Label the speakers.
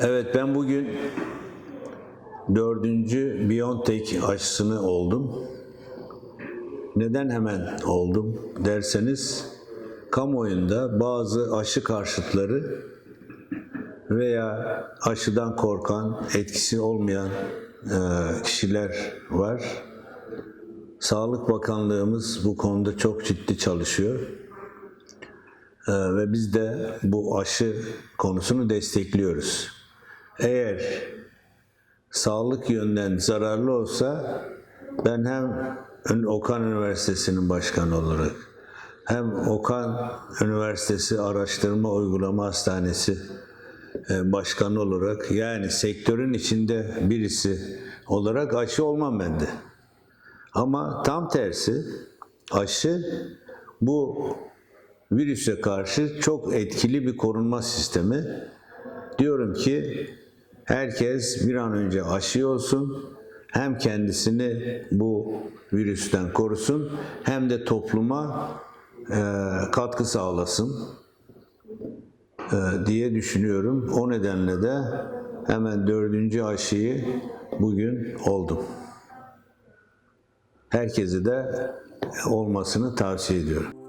Speaker 1: Evet ben bugün dördüncü Biontech aşısını oldum. Neden hemen oldum derseniz kamuoyunda bazı aşı karşıtları veya aşıdan korkan, etkisi olmayan e, kişiler var. Sağlık Bakanlığımız bu konuda çok ciddi çalışıyor. E, ve biz de bu aşı konusunu destekliyoruz. Eğer sağlık yönden zararlı olsa ben hem Okan Üniversitesi'nin başkanı olarak hem Okan Üniversitesi Araştırma Uygulama Hastanesi e, başkanı olarak yani sektörün içinde birisi olarak aşı olmam ben de. Ama tam tersi aşı bu virüse karşı çok etkili bir korunma sistemi. Diyorum ki herkes bir an önce aşı olsun. Hem kendisini bu virüsten korusun hem de topluma e, katkı sağlasın e, diye düşünüyorum. O nedenle de hemen dördüncü aşıyı bugün oldum. Herkese de olmasını tavsiye ediyorum.